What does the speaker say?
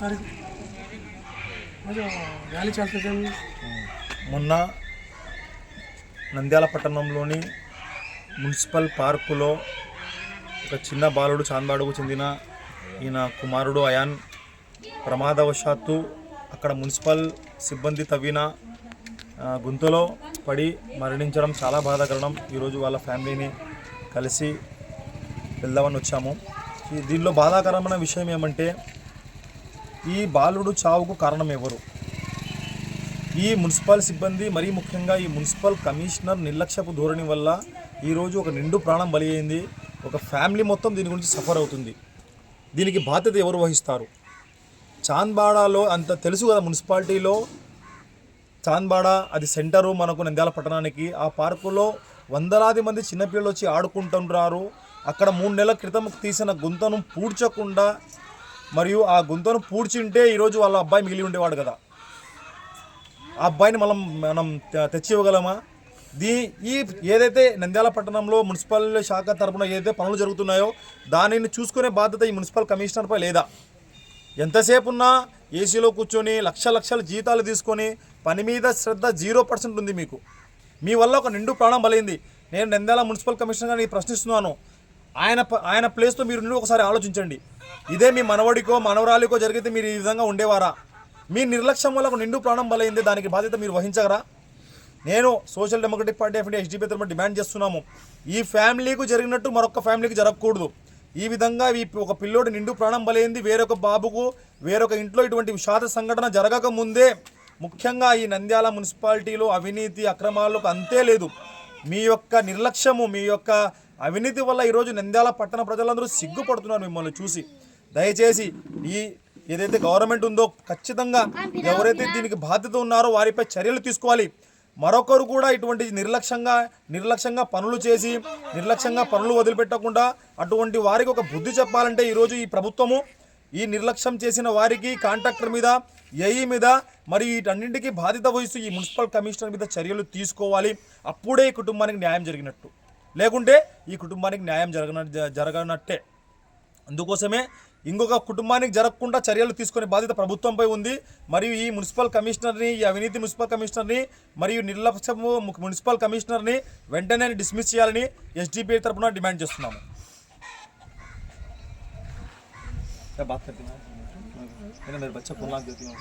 తారీఖు మొన్న నంద్యాల పట్టణంలోని మున్సిపల్ పార్కులో ఒక చిన్న బాలుడు చాందాడుకు చెందిన ఈయన కుమారుడు అయాన్ ప్రమాదవశాత్తు అక్కడ మున్సిపల్ సిబ్బంది తవ్విన గుంతలో పడి మరణించడం చాలా బాధాకరణం. ఈరోజు వాళ్ళ ఫ్యామిలీని కలిసి వెళ్దామని వచ్చాము. దీనిలో బాధాకరమైన విషయం ఏమంటే ఈ బాలుడు చావుకు కారణం ఎవరు? ఈ మున్సిపల్ సిబ్బంది మరీ ముఖ్యంగా ఈ మున్సిపల్ కమిషనర్ నిర్లక్ష్యపు ధోరణి వల్ల ఈరోజు ఒక నిండు ప్రాణం బలి అయింది ఒక ఫ్యామిలీ మొత్తం దీని గురించి సఫర్ అవుతుంది. దీనికి బాధ్యత ఎవరు వహిస్తారు? చాంద్బాడాలో అంత తెలుసు కదా మున్సిపాలిటీలో. చాంద్బాడ అది సెంటరు మనకు నంద్యాల పట్టణానికి. ఆ పార్కులో వందలాది మంది చిన్నపిల్లలు వచ్చి ఆడుకుంటున్నారు అక్కడ మూడు నెలల క్రితం తీసిన గుంతను పూడ్చకుండా మరియు ఆ గుంతను పూడ్చింటే ఈరోజు వాళ్ళ అబ్బాయి మిగిలి ఉండేవాడు కదా. ఆ అబ్బాయిని మనం మనం తె- తెచ్చి ఇవ్వగలమా దీ ఈ ఏదైతే నంద్యాల పట్టణంలో మున్సిపల్ శాఖ తరపున ఏదైతే పనులు జరుగుతున్నాయో దానిని చూసుకునే బాధ్యత ఈ మున్సిపల్ కమిషనర్పై లేదా? ఎంతసేపు ఉన్నా ఏసీలో కూర్చొని లక్ష లక్షల జీతాలు తీసుకొని పని మీద శ్రద్ధ జీరో పర్సెంట్ ఉంది మీకు. మీ వల్ల ఒక నిండు ప్రాణం బలైంది. నేను నంద్యాల మున్సిపల్ కమిషనర్ గారిని ప్రశ్నిస్తున్నాను. ఆయన ప- ఆయన ప్లేస్తో మీరు నుండి ఒకసారి ఆలోచించండి. ఇదే మీ మనవడికో మనవరాలికో జరిగితే మీరు ఈ విధంగా ఉండేవారా? మీ నిర్లక్ష్యం వల్ల ఒక నిండు ప్రాణం బలైంది దానికి బాధ్యత మీరు వహించగరా నేను social democratic party of India SDP తరఫున డిమాండ్ చేస్తున్నాము. ఈ ఫ్యామిలీకు జరిగినట్టు మరొక ఫ్యామిలీకి జరగకూడదు. ఈ విధంగా ఈ ఒక పిల్లోడు నిండు ప్రాణం బలైంది వేరొక బాబుకు వేరొక ఇంట్లో ఇటువంటి విషాద సంఘటన జరగక ముందే ముఖ్యంగా ఈ నంద్యాల మున్సిపాలిటీలో అవినీతి అక్రమాలకు అంతే లేదు. మీ యొక్క నిర్లక్ష్యము మీ యొక్క అవినీతి వల్ల ఈరోజు నంద్యాల పట్టణ ప్రజలందరూ సిగ్గుపడుతున్నారు మిమ్మల్ని చూసి. దయచేసి ఈ ఏదైతే గవర్నమెంట్ ఉందో ఖచ్చితంగా ఎవరైతే దీనికి బాధ్యత ఉన్నారో వారిపై చర్యలు తీసుకోవాలి. మరొకరు కూడా ఇటువంటి నిర్లక్ష్యంగా నిర్లక్ష్యంగా పనులు చేసి నిర్లక్ష్యంగా పనులు వదిలిపెట్టకుండా అటువంటి వారికి ఒక బుద్ధి చెప్పాలంటే ఈరోజు ఈ ప్రభుత్వము ఈ నిర్లక్ష్యం చేసిన వారికి కాంట్రాక్టర్ మీద ఏఈ మీద మరి వీటన్నింటికి బాధ్యత వహిస్తూ ఈ మున్సిపల్ కమిషనర్ మీద చర్యలు తీసుకోవాలి. అప్పుడే ఈ కుటుంబానికి న్యాయం జరిగినట్టు. లేకుంటే ఈ కుటుంబానికి న్యాయం జరగన జ- జరగనట్టే అందుకోసమే ఇంకొక కుటుంబానికి జరగకుండా చర్యలు తీసుకునే బాధ్యత ప్రభుత్వంపై ఉంది మరియు ఈ మున్సిపల్ కమిషనర్ని ఈ అవినీతి మున్సిపల్ కమిషనర్ని మరియు నిర్లక్ష్యము ము- మున్సిపల్ కమిషనర్ని వెంటనే డిస్మిస్ చేయాలని ఎస్డిపిఐ తరపున డిమాండ్ చేస్తున్నాము बात करती हूँ मेरे बच्चा को लाख देती हूँ